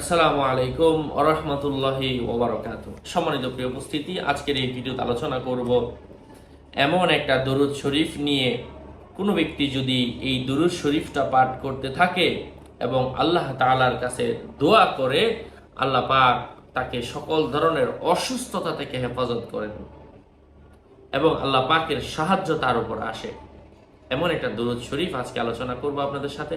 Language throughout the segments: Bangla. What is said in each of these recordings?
আসসালামু আলাইকুম আরহামতুল্লাহি ওবরাকাত। সম্মানিত প্রিয় উপস্থিতি, আজকের এই ভিডিওতে আলোচনা করব এমন একটা দরুদ শরীফ নিয়ে। কোনো ব্যক্তি যদি এই দরুদ শরীফটা পাঠ করতে থাকে এবং আল্লাহ তাআলার কাছে দোয়া করে, আল্লাহ পাক তাকে সকল ধরনের অসুস্থতা থেকে হেফাজত করেন এবং আল্লাহ পাকের সাহায্য তার উপর আসে। এমন একটা দরুদ শরীফ আজকে আলোচনা করব আপনাদের সাথে।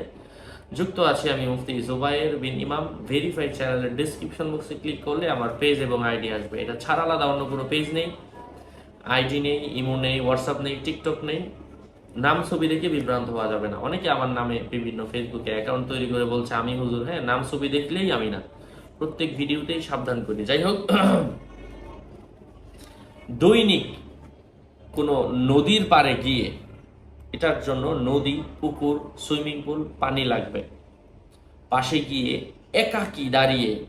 যুক্ত আছি আমি মুফতি জুবাইর বিন ইমাম। ভেরিফাইড চ্যানেলের ডিসক্রিপশন বক্সে ক্লিক করলে আমার পেজ এবং আইডি আসবে। এটা ছাড়া আলাদা অন্য কোনো পেজ নেই। আইডি নেই ইমো নেই হোয়াটসঅ্যাপ নেই টিকটক নেই। নাম, ছবি দেখে বিভ্রান্ত হওয়া যাবে না। অনেকে আমার নামে বিভিন্ন ফেসবুকে অ্যাকাউন্ট তৈরি করে বলছে, আমি হুজুর হ্যাঁ নাম, ছবি দেখলেই আমি না। প্রত্যেক ভিডিওতেই সাবধান করি। যাই হোক, দৈনিক কোনো নদীর পাড়ে গিয়ে এটার জন্য নদী, পুকুর, সুইমিং পুল, পানি লাগবে। পাশে গিয়ে একাকি দাঁড়িয়ে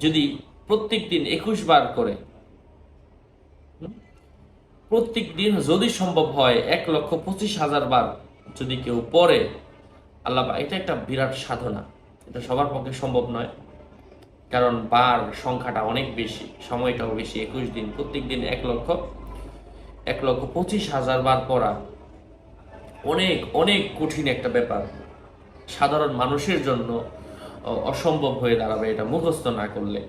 যদি প্রত্যেক দিন একুশ বার করে প্রত্যেক দিন যদি সম্ভব হয় এক লক্ষ পঁচিশ হাজার বার যদি কেউ পড়ে, আল্লাহ এটা একটা বিরাট সাধনা। এটা সবার পক্ষে সম্ভব নয়। কারণ বার সংখ্যাটা অনেক বেশি, সময়টাও বেশি। একুশ দিন, প্রত্যেক দিন এক লক্ষ এক লক্ষ পঁচিশ হাজার বার পড়া। অনেক অনেক কঠিন একটা ব্যাপার। সাধারণ মানুষের জন্য অসম্ভব হয়ে দাঁড়াবে এটা মুখস্থ না করলে।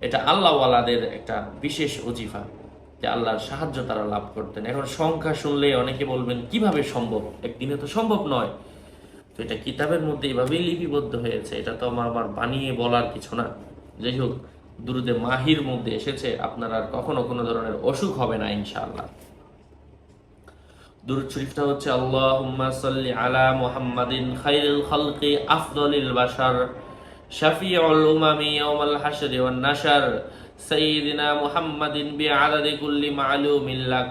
এটা আল্লাহওয়ালাদের একটা বিশেষ অজিফা, যে আল্লাহর সাহায্য তারা লাভ করতেন। এখন সংখ্যা শুনলে অনেকে বলবেন, কীভাবে সম্ভব? একদিনে তো সম্ভব নয়। তো এটা কিতাবের মধ্যে এভাবেই লিপিবদ্ধ হয়েছে। এটা তো আমার আমার বানিয়ে বলার কিছু না। যাই হোক, দুরুদে মাহির মধ্যে এসেছে। আপনার আর কখনো কোনো ধরনের অসুখ হবে না, ইনশাআল্লাহ। দুরুদ শরীফটা হচ্ছে আল্লাহুম্মা সাল্লি আলা মুহাম্মাদিন খাইরুল খালকি আফদলিল বাশার শাফিউল উমামি ইয়াউমাল হাশরি ওয়ান নাশর সাইয়্যিদিনা মুহাম্মাদিন বিআদাদি কুল্লি মা'লুমিন লাক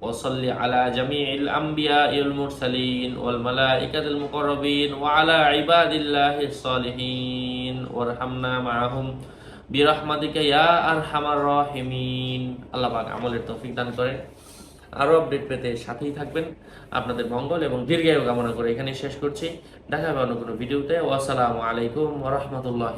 وصل على جميع الأنبياء المرسلين والملائكة المقربين وعلى عباد الله الصالحين وارحمنا معهم برحمتك يا أرحم الراحمين আল্লাহ পাক আমলের তৌফিক দান করেন আরও আপডেট পেতে সাথেই থাকবেন। আপনাদের মঙ্গল এবং দীর্ঘায়ু কামনা করে এখানে শেষ করছি। দেখা হবে অন্য কোনো ভিডিওতে। আসসালামু আলাইকুম রহমতুল্লাহ